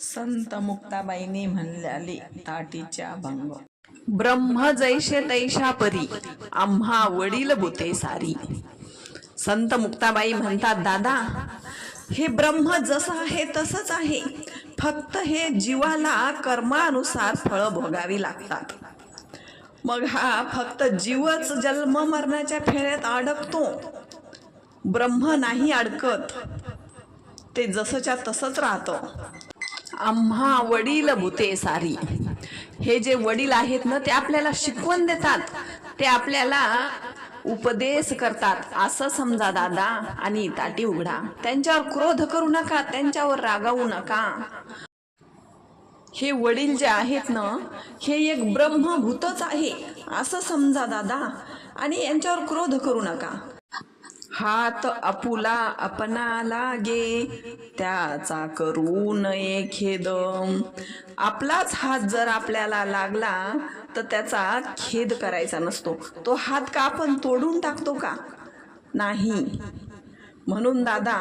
संत मुक्ताबाईंनी म्हणल्याले ताटीच्या भंग. ब्रह्म जैशे तैशा परी आम्हा वडील बुते सारी. संत मुक्ताबाई म्हणतात दादा हे ब्रह्म जसं आहे तसंच आहे. फक्त हे जीवाला कर्मानुसार फळं भोगावी लागतात. मग हा फक्त जीवच जन्म मरणाच्या फेऱ्यात अडकतो. ब्रह्म नाही अडकत. ते जसंच्या तसंच राहतं. आम्हा वडील भूते सारी. हे जे वडील आहेत ना ते आपल्याला शिकवण देतात. ते आपल्याला उपदेश करतात. असं समजा दादा आणि ताटी उघडा. त्यांच्यावर क्रोध करू नका त्यांच्यावर रागावू नका. हे वडील जे आहेत ना हे एक ब्रह्मभूतच आहे. असं समजा दादा. आणि यांच्यावर क्रोध करू नका. हात आपुला अपना लागे त्याचा करू नये खेद आपलाच हात जर आपल्याला लागला तर त्याचा खेद करायचा नसतो. तो हात का आपण तोडून टाकतो का? नाही. म्हणून दादा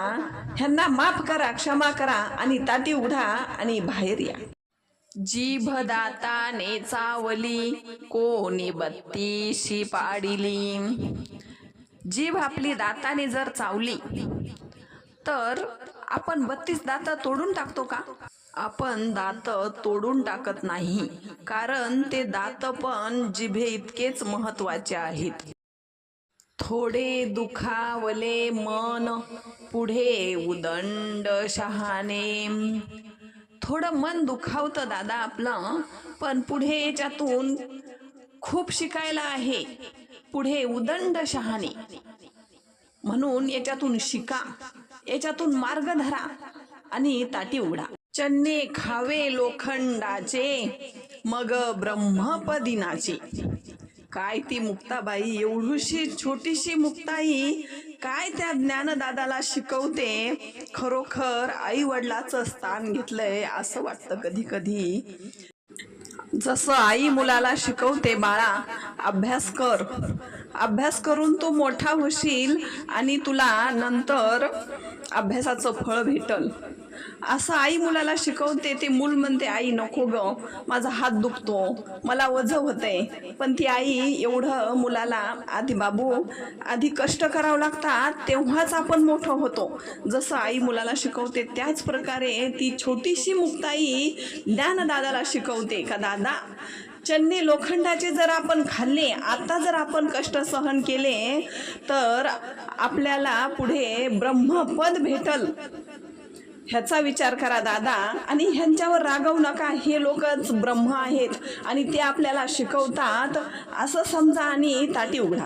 ह्यांना माफ करा क्षमा करा आणि ताटी उघडा आणि बाहेर या. जीभ दाताने चावली कोणी बत्तीशी पाडिली. जीभ आपली दाताने जर चावली तर आपण बत्तीस दात तोडून टाकतो का? आपण दात तोडून टाकत नाही कारण ते दात पण जिभे इतकेच महत्त्वाचे आहेत. थोडे दुखावले मन पुढे उदंड शहाणे. थोडं मन दुखावतं दादा आपलं पण पुढे याच्यातून खूप शिकायला आहे. पुढे उदंड शहाणे. म्हणून याच्यातून शिका याच्यातून मार्ग धरा आणि ताटी उघडा. चन्ने खावे लोखंडाचे मग ब्रह्मपदिनाचे काय ती मुक्ताबाई एवढीशी छोटीशी मुक्ताई काय त्या ज्ञानदादाला शिकवते? खरोखर आई वडिलाचं स्थान घेतलंय असं वाटतं कधी कधी जसं आई मुलाला शिकवते बाळा अभ्यास कर. अभ्यास करून तू मोठा होशील आणि तुला नंतर अभ्यासाचं फळ भेटल. असं आई मुलाला शिकवते ते मूल म्हणते आई नको ग. माझा हात दुखतो. मला वज होतंय. पण ती आई एवढं मुलाला आधी बाबू आधी कष्ट करावं लागतात. तेव्हाच आपण मोठं होतो. जसं आई मुलाला शिकवते त्याच प्रकारे ती छोटीशी मुक्ताई ज्ञानदादाला शिकवते का दादा चन्ने लोखंडाचे जर आपण खाल्ले आता जर आपण कष्ट सहन केले तर आपल्याला पुढे ब्रह्मपद भेटल. ह्याचा विचार करा दादा. आणि ह्यांच्यावर रागवू नका. हे लोकच ब्रह्म आहेत आणि ते आपल्याला शिकवतात. असं समजा आणि ताटी उघडा.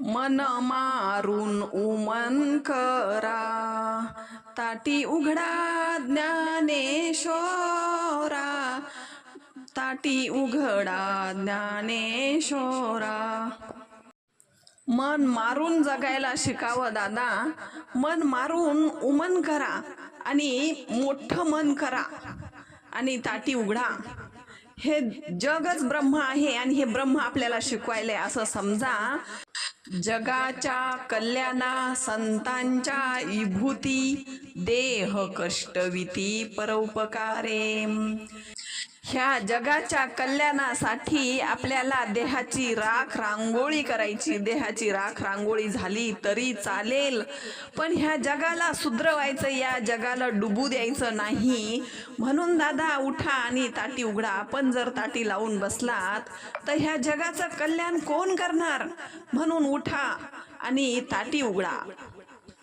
मन मारून उमन करा. ताटी उघडा ज्ञानेश्वरा ताटी उघडा ज्ञानेश्वरा मन मारून जगायला शिकावं दादा. मन मारून उमन करा आणि मोठं मन करा आणि ताटी उघडा. हे जगच ब्रह्म आहे आणि हे ब्रह्म आपल्याला शिकवायला असं समजा. जगाच्या कल्याणा संतांच्या विभूती देह कष्टविती परोपकारे. ह्या जगाच्या कल्याणासाठी आपल्याला देहाची राख रांगोळी करायची. देहाची राख रांगोळी झाली तरी चालेल. पण ह्या जगाला सुधरवायचं या जगाला डुबू द्यायचं नाही. म्हणून दादा उठा आणि ताटी उघडा. आपण जर ताटी लावून बसलात तर ह्या जगाचं कल्याण कोण करणार? म्हणून उठा आणि ताटी उघडा.